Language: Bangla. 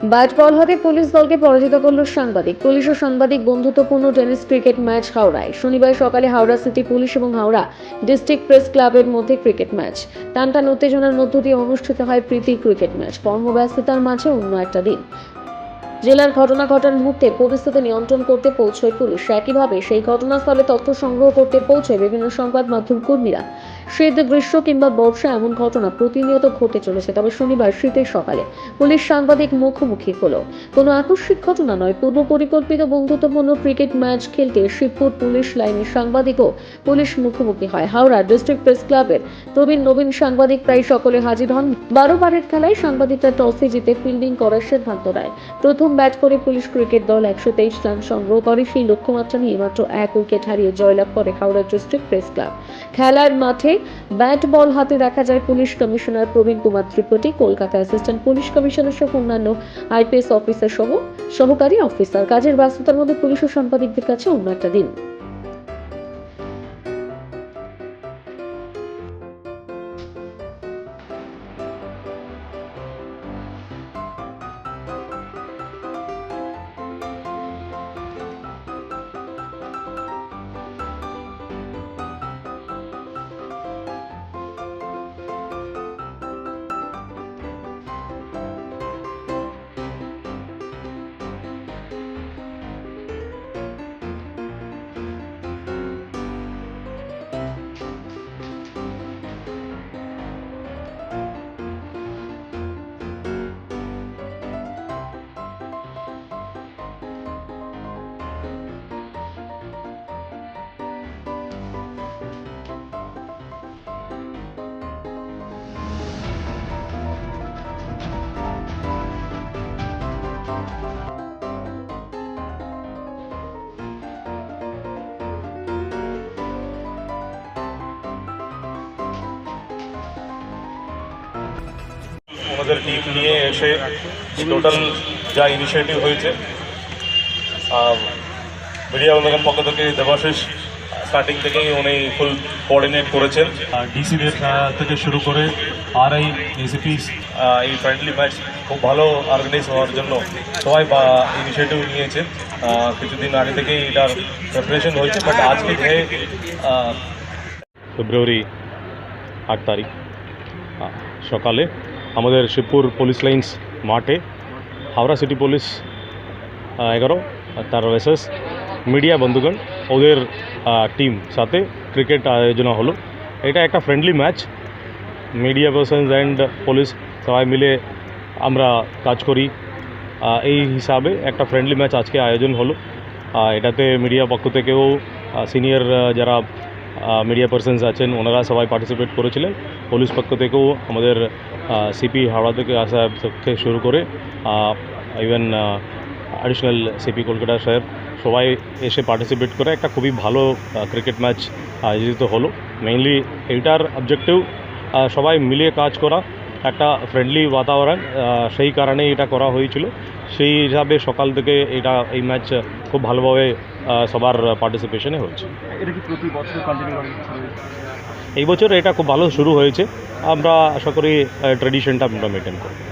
বল হাতে পুলিশ দলকে পরাজিত করল সাংবাদিক। পুলিশ ও সাংবাদিক বন্ধুত্বপূর্ণ টেনিস ক্রিকেট ম্যাচ হাওড়ায়। শনিবার সকালে হাওড়া সিটি পুলিশ এবং হাওড়া ডিস্ট্রিক্ট প্রেস ক্লাবের মধ্যে ক্রিকেট ম্যাচ। টানটান উত্তেজনার মধ্য দিয়ে অনুষ্ঠিত হয় প্রীতি ক্রিকেট ম্যাচ। কর্মব্যস্ততার মাঝে অন্য একটা দিন। জেলার ঘটনা ঘটার মুহূর্তে পরিস্থিতি নিয়ন্ত্রণ করতে পৌঁছয় পুলিশ। একইভাবে সেই ঘটনাস্থলে তথ্য সংগ্রহ করতে পৌঁছয় বিভিন্ন সংবাদ মাধ্যম কর্মীরা। শীত, গ্রীষ্ম কিংবা বর্ষা এমন ঘটনা প্রতিনিয়ত ঘটে চলেছে, তবে শনিবার শীতের সকালে পুলিশ সাংবাদিক মুখোমুখি হলো। কোনো আকস্মিক ঘটনা নয়, পূর্ব পরিকল্পিত বন্ধুত্বপূর্ণ ক্রিকেট ম্যাচ খেলতে শিবপুর পুলিশ লাইনের সাংবাদিকও পুলিশ মুখোমুখি হয়। হাওড়া ডিস্ট্রিক্ট প্রেস ক্লাবের প্রবীণ নবীন সাংবাদিক প্রায় সকলে হাজির হন। বারো বারের খেলায় সাংবাদিকরা টসে জিতে ফিল্ডিং করার সিদ্ধান্ত নেয়। প্রথম ব্যাট করে পুলিশ ক্রিকেট দল একশো তেইশ রান সংগ্রহ করে। সেই লক্ষ্যমাত্রা নিয়ে মাত্র এক উইকেট হারিয়ে জয়লাভ করে হাওড়া ডিস্ট্রিক্ট প্রেস ক্লাব। খেলার মাঠে ব্যাট বল হাতে দেখা যায় police commissioner Praveen Kumar Tripathi, Kolkata assistant police commissioner সহ অন্যান্য আইপিএস অফিসার সহ সহকারী অফিসার কাজের ব্যস্ততার মধ্যে পুলিশ ও সাংবাদিকদের কাছে অন্য একটা দিন। আমাদের টিম নিয়ে এসে টোটাল যা ইনিশিয়েটিভ হয়েছে মিডিয়া বন্ধুদের পক্ষ থেকে দেবাশিস স্টার্টিং থেকেই উনি ফুল কোঅর্ডিনেট করেছেন। ডিসিদের থেকে শুরু করে আরআই এসিপি এই ফ্রেন্ডলি ম্যাচ খুব ভালো অর্গানাইজ হওয়ার জন্য সবাই বা ইনিশিয়েটিভ নিয়েছে। কিছুদিন আগে থেকেই এটার প্রিপারেশন হয়েছে বাট আজকে যে ফেব্রুয়ারি আট তারিখ সকালে আমাদের শিবপুর পুলিশ লাইন্স মাঠে, হাওড়া সিটি পুলিশ এগারো তার এসএস, মিডিয়া বন্ধুগণ, ওদের টিম সাথে ক্রিকেট আয়োজন হলো। এটা একটা friendly match media persons and police সবাই মিলে আমরা কাজ করি। এই হিসাবে একটা ফ্রেন্ডলি ম্যাচ আজকে আয়োজন হলো। এটাতে মিডিয়া পক্ষ থেকেও সিনিয়র যারা মিডিয়া পার্সনস আছেন, ওনারা সবাই পার্টিসিপেট করেছিলেন। পুলিশ পক্ষ থেকেও আমাদের সিপি হাওড়া থেকে আসা থেকে শুরু করে even additional CP Kolkata sir সবাই এসে পার্টিসিপেট করে একটা খুবই ভালো ক্রিকেট ম্যাচ আয়োজিত হলো। মেইনলি এইটার অবজেক্টিভ সবাই মিলিয়ে কাজ করা, একটা ফ্রেন্ডলি বাতাবরণ সেই কারণেই এটা করা হয়েছিল। সেই হিসাবে সকাল থেকে এটা, এই ম্যাচ খুব ভালোভাবে সবার পার্টিসিপেশনে হয়েছে। এটা কি প্রতি বছর কন্টিনিউ এই বছর এটা খুব ভালো শুরু হয়েছে। আমরা আশা করি ট্রেডিশনটা আমরা মেনটেন করব।